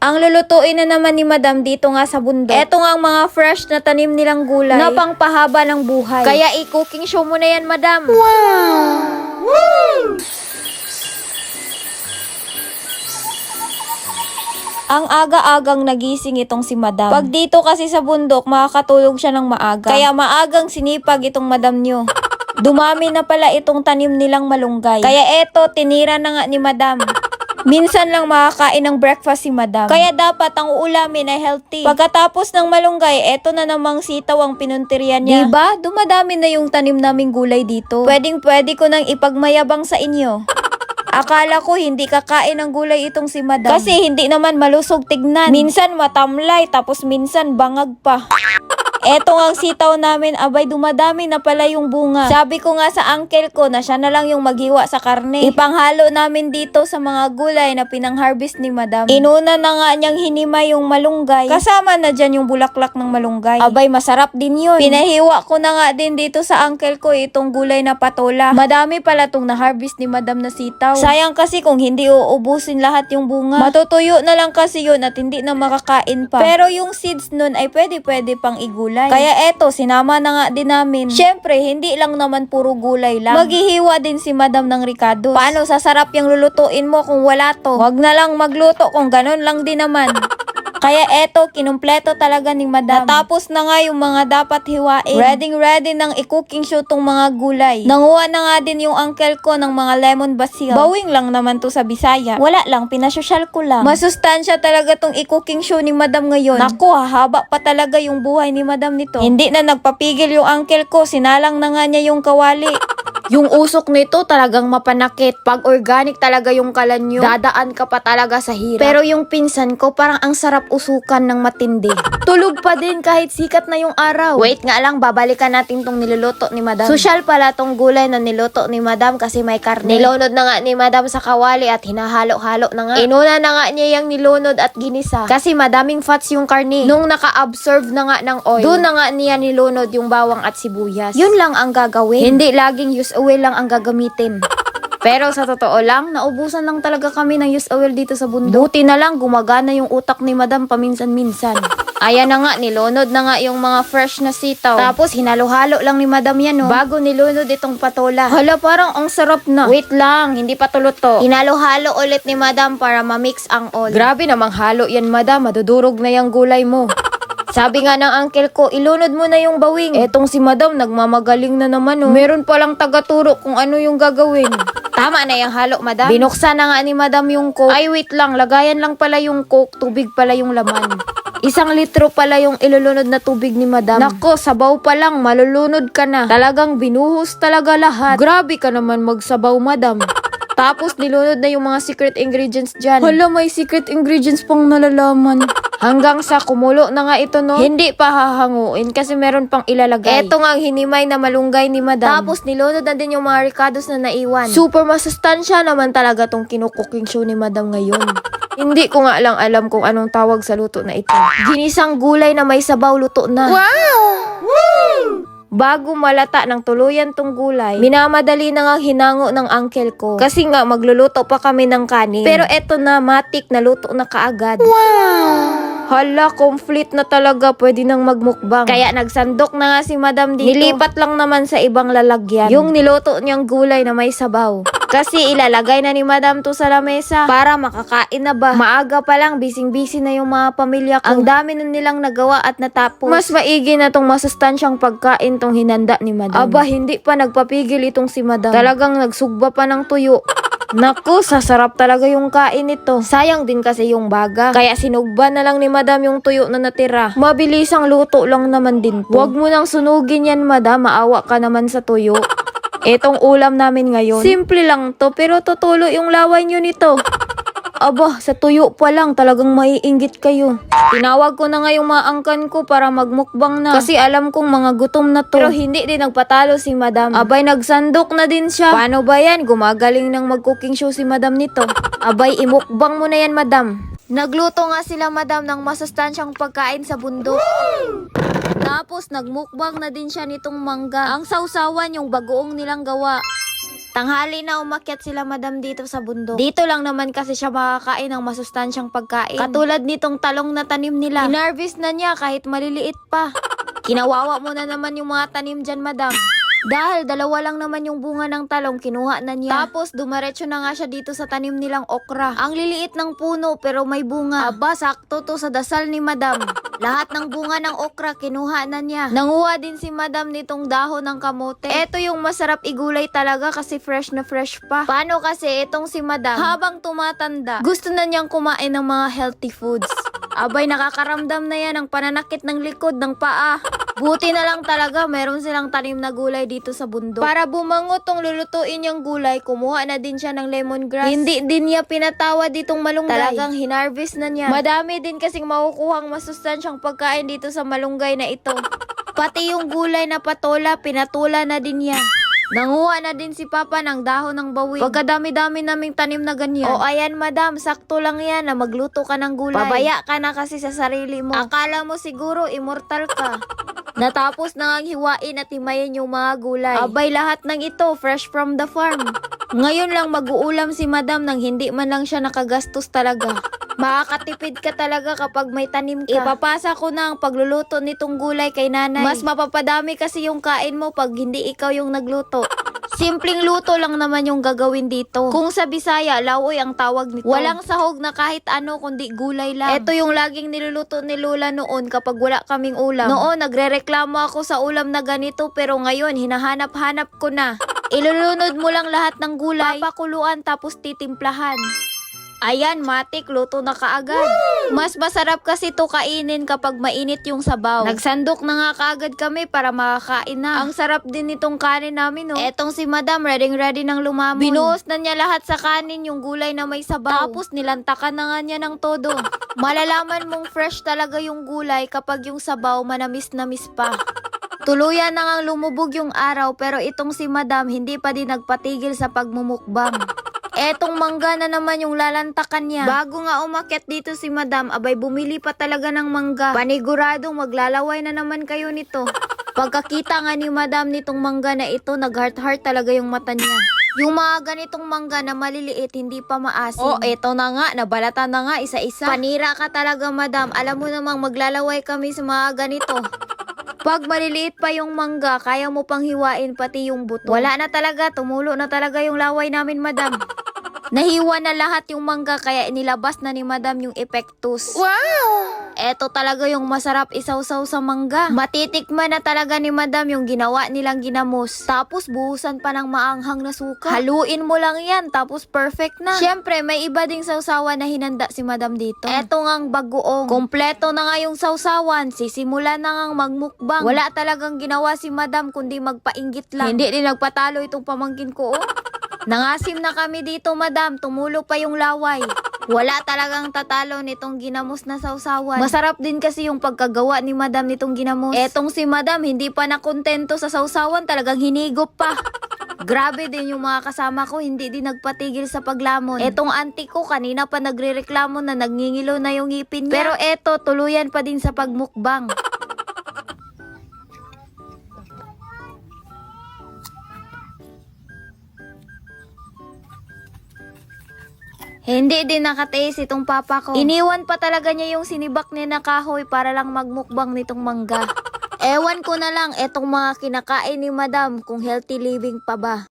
Ang lulutuin na naman ni Madam dito nga sa bundok. Ito nga ang mga fresh na tanim nilang gulay na pangpahaba ng buhay. Kaya i-cooking show mo na yan, Madam. Ang aga-agang nagising itong si Madam. Pag dito kasi sa bundok, makakatulog siya ng maaga. Kaya maagang sinipag itong Madam nyo. Dumami na pala itong tanim nilang malunggay. Kaya eto, tinira na nga ni Madam. Minsan lang makakain ng breakfast si Madam. Kaya dapat ang uulamin ay healthy. Pagkatapos ng malunggay, eto na namang sitaw ang pinuntiryan niya. Diba? Dumadami na yung tanim naming gulay dito. Pwedeng pwede ko nang ipagmayabang sa inyo. Akala ko hindi kakain ng gulay itong si Madam. Kasi hindi naman malusog tignan. Minsan matamlay, tapos minsan bangag pa. Eto ang sitaw namin, abay dumadami na pala yung bunga. Sabi ko nga sa uncle ko na siya na lang yung maghiwa sa karne. Ipanghalo namin dito sa mga gulay na pinang-harvest ni madam. Inuna na nga niyang hinima yung malunggay. Kasama na dyan yung bulaklak ng malunggay. Abay masarap din yun. Pinahiwa ko na nga din dito sa uncle ko itong gulay na patola. Madami pala tong na-harvest ni madam na sitaw. Sayang kasi kung hindi uubusin lahat yung bunga. Matutuyo na lang kasi yun at hindi na makakain pa. Pero yung seeds nun ay pwede-pwede pang igulay. Kaya eto, sinama na nga din namin. Syempre, hindi lang naman puro gulay lang. Maghihiwa din si Madam ng Ricardo. Paano sasarap yung lulutuin mo kung wala to? Wag na lang magluto kung ganun lang din naman. Kaya eto, kinumpleto talaga ni Madam. Natapos na nga yung mga dapat hiwain. Ready ready ng i-cooking show tong mga gulay. Nanguha na nga din yung uncle ko ng mga lemon basil. Bawing lang naman to sa Bisaya. Wala lang, pinasosyal ko lang. Masustansya talaga tong i-cooking show ni Madam ngayon. Naku, hahaba pa talaga yung buhay ni Madam nito. Hindi na nagpapigil yung uncle ko, sinalang na nga niya yung kawali. Yung usok nito talagang mapanakit. Pag organic talaga yung kalan nyo, dadaan ka pa talaga sa hirap. Pero yung pinsan ko, parang ang sarap usukan ng matindi. Tulog pa din kahit sikat na yung araw. Wait nga lang, babalikan natin tong niluluto ni Madam. Social pala tong gulay na niluto ni Madam kasi may karne. Nilunod na nga ni Madam sa kawali at hinahalo-halo na nga. Inuna na nga niya yung nilunod at ginisa. Kasi madaming fats yung karne. Nung naka-absorb na nga ng oil, doon na nga niya nilunod yung bawang at sibuyas. Yun lang ang gagawin. Hindi laging use oil lang ang gagamitin. Pero sa totoo lang, naubusan lang talaga kami ng use oil dito sa bundok. Buti na lang gumagana yung utak ni Madam paminsan-minsan. Ayan na nga, nilunod na nga yung mga fresh na sitaw. Tapos hinalo-halo lang ni Madam yan, no? Bago nilunod itong patola. Hala, parang ang sarap na. Wait lang, hindi pa tulo to. Hinalo-halo ulit ni Madam para ma-mix ang oil. Grabe namang halo yan, Madam. Madudurog na yung gulay mo. Sabi nga ng uncle ko, ilunod mo na yung bawing. Etong si madam, nagmamagaling na naman oh. Meron palang tagaturo kung ano yung gagawin. Tama na yung halo, madam. Binuksan na nga ni madam yung coke. Ay, wait lang. Lagayan lang pala yung coke. Tubig pala yung laman. Isang litro pala yung ilulunod na tubig ni madam. Nako, sabaw pa lang. Malulunod ka na. Talagang binuhos talaga lahat. Grabe ka naman magsabaw, madam. Tapos nilunod na yung mga secret ingredients dyan. Hala, may secret ingredients pang nalalaman. Hanggang sa kumulo na nga ito, no? Hindi pa hahanguin kasi meron pang ilalagay. Ito nga ang hinimay na malunggay ni madam. Tapos nilunod na din yung mga ricados na naiwan. Super masustansya naman talaga tong kinukuking show ni madam ngayon. Hindi ko nga lang alam kung anong tawag sa luto na ito. Ginisang gulay na may sabaw luto na. Bago malata ng tuluyan tong gulay, minamadali na nga hinango ng uncle ko. Kasi nga magluluto pa kami ng kanin. Pero eto na, matik na luto na kaagad. Hala, complete na talaga. Pwede nang magmukbang. Kaya nagsandok na nga si madam dito. Nilipat lang naman sa ibang lalagyan. Yung niluto niyang gulay na may sabaw. Kasi ilalagay na ni madam to sa lamesa para makakain na ba. Maaga pa lang, bising-busy na yung mga pamilya ko. Ang dami na nilang nagawa at natapos. Mas maigi na tong masustansyang pagkain tong hinanda ni madam. Aba, hindi pa nagpapigil itong si madam. Talagang nagsugba pa ng tuyo. Naku, sasarap talaga yung kain nito. Sayang din kasi yung baga. Kaya sinugba na lang ni madam yung tuyo na natira. Mabilisang luto lang naman din to. Huwag mo nang sunugin yan madam, maawa ka naman sa tuyo. Etong ulam namin ngayon. Simple lang to, pero tutulo yung laway nyo nito. Aba, sa tuyo pa lang talagang maiinggit kayo. Tinawag ko na nga yung mga angkan ko para magmukbang na. Kasi alam kong mga gutom na to. Pero hindi din nagpatalo si madam. Abay, nagsandok na din siya. Paano ba yan? Gumagaling ng mag-cooking show si madam nito. Abay, imukbang mo na yan, madam. Nagluto nga sila, madam, ng masustansyang pagkain sa bundok. Tapos, nagmukbang na din siya nitong mangga. Ang sausawan yung bagoong nilang gawa. Tanghali na umakyat sila madam dito sa bundok. Dito lang naman kasi siya makakain ng masustansyang pagkain. Katulad nitong talong na tanim nila. Inarvest na niya kahit maliliit pa. Kinawawa mo na naman yung mga tanim dyan, madam. Dahil dalawa lang naman yung bunga ng talong, kinuha na niya. Tapos dumaretso na nga siya dito sa tanim nilang okra. Ang liliit ng puno pero may bunga. Aba, sakto to sa dasal ni madam. Lahat ng bunga ng okra, kinuha na niya. Nanguha din si madam nitong dahon ng kamote. Ito yung masarap igulay talaga kasi fresh na fresh pa. Paano kasi itong si madam, habang tumatanda, gusto na niyang kumain ng mga healthy foods. Abay, nakakaramdam na yan ng pananakit ng likod, ng paa. Buti na lang talaga, meron silang tanim na gulay dito sa bundok. Para bumango tong lulutuin yung gulay, kumuha na din siya ng lemongrass. Hindi din niya pinatawa ditong malunggay. Talagang hinarvest na niya. Madami din kasing makukuhang masustansyang pagkain dito sa malunggay na ito. Pati yung gulay na patola, pinatula na din niya. Nanguha na din si Papa ng dahon ng bawing. Pagkadami-dami naming tanim na ganyan. O ayan madam, sakto lang yan na magluto ka ng gulay. Pabaya ka na kasi sa sarili mo. Akala mo siguro immortal ka. Natapos na ngang hiwain at himayin yung mga gulay. Abay lahat ng ito, fresh from the farm. Ngayon lang mag-uulam si madam nang hindi man lang siya nakagastos talaga. Makakatipid ka talaga kapag may tanim ka. Ipapasa ko na ang pagluluto nitong gulay kay nanay. Mas mapapadami kasi yung kain mo pag hindi ikaw yung nagluto. Simpleng luto lang naman yung gagawin dito. Kung sa Bisaya, laoy ang tawag nito. Walang sahog na kahit ano kundi gulay lang. Ito yung laging niluluto ni Lola noon kapag wala kaming ulam. Noon, nagrereklamo ako sa ulam na ganito pero ngayon, hinahanap-hanap ko na. Ilulunod mo lang lahat ng gulay, papakuluan tapos titimplahan. Ayan, matik, luto na kaagad. Mas masarap kasi to kainin kapag mainit yung sabaw. Nagsandok na nga kaagad kami para makakain na. Ang sarap din nitong kanin namin, no? Etong si madam, ready ready ng lumamon. Binuhos na niya lahat sa kanin yung gulay na may sabaw. Tapos nilantakan na nga niya ng todo. Malalaman mong fresh talaga yung gulay kapag yung sabaw manamis-namis pa. Tuluyan na ngang lumubog yung araw pero itong si madam hindi pa din nagpatigil sa pagmumukbang. Etong mangga na naman yung lalantakan niya. Bago nga umakyat dito si madam, abay bumili pa talaga ng mangga. Paniguradong maglalaway na naman kayo nito. Pagkakita nga ni madam nitong mangga na ito, nag-heart-heart talaga yung mata niya. Yung mga ganitong mangga na maliliit, hindi pa maasim. Oh, eto na nga, nabalata na nga isa-isa. Panira ka talaga, madam. Alam mo namang maglalaway kami sa mga ganito. Pag maliliit pa yung mangga, kaya mo pang hiwain pati yung buto. Wala na talaga, tumulo na talaga yung laway namin, madam. Nahiwa na lahat yung mangga kaya inilabas na ni madam yung epektus. Wow! Eto talaga yung masarap isawsaw sa mangga. Matitikman na talaga ni madam yung ginawa nilang ginamos. Tapos buhusan pa ng maanghang na suka. Haluin mo lang yan, tapos perfect na. Siyempre, may iba ding sawsawan na hinanda si madam dito. Eto ngang bagoong. Kompleto na nga yung sawsawan. Sisimula na ngang magmukbang. Wala talagang ginawa si madam kundi magpainggit lang. Hindi din nagpatalo itong pamangkin ko, oh. Nangasim na kami dito, madam. Tumulo pa yung laway. Wala talagang tatalo nitong ginamos na sausawan. Masarap din kasi yung pagkagawa ni madam nitong ginamos. Etong si madam, hindi pa nakontento sa sausawan, talagang hinigop pa. Grabe din yung mga kasama ko, hindi din nagpatigil sa paglamon. Etong auntie ko, kanina pa nagrereklamo na nagngingilo na yung ngipin niya. Pero eto, tuluyan pa din sa pagmukbang. Hindi din nakataste itong papa ko. Iniwan pa talaga niya yung sinibak niya na kahoy para lang magmukbang nitong mangga. Ewan ko na lang etong mga kinakain ni madam kung healthy living pa ba.